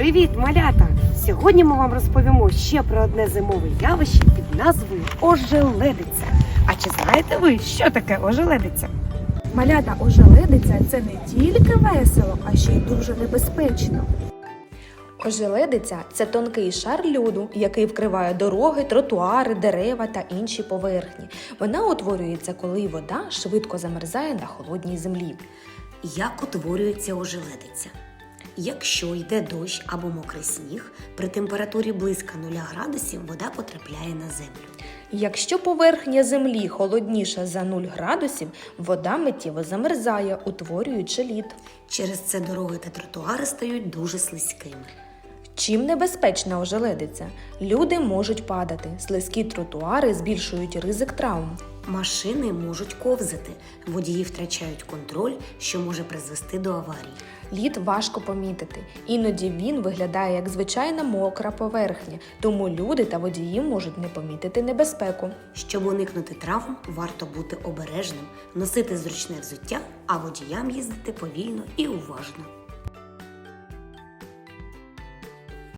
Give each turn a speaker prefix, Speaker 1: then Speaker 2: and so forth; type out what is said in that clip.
Speaker 1: Привіт, малята! Сьогодні ми вам розповімо ще про одне зимове явище під назвою ожеледиця. А чи знаєте ви, що таке ожеледиця?
Speaker 2: Малята ожеледиця це не тільки весело, а ще й дуже небезпечно. Ожеледиця це тонкий шар льоду, який вкриває дороги, тротуари, дерева та інші поверхні. Вона утворюється, коли вода швидко замерзає на холодній землі.
Speaker 3: Як утворюється ожеледиця? Якщо йде дощ або мокрий сніг, при температурі близько 0 градусів вода потрапляє на землю.
Speaker 2: Якщо поверхня землі холодніша за 0 градусів, вода миттєво замерзає, утворюючи лід.
Speaker 3: Через це дороги та тротуари стають дуже слизькими.
Speaker 2: Чим небезпечна ожеледиця? Люди можуть падати, слизькі тротуари збільшують ризик травм.
Speaker 3: Машини можуть ковзати, водії втрачають контроль, що може призвести до аварій.
Speaker 2: Лід важко помітити, іноді він виглядає як звичайна мокра поверхня, тому люди та водії можуть не помітити небезпеку.
Speaker 3: Щоб уникнути травм, варто бути обережним, носити зручне взуття, а водіям їздити повільно і уважно.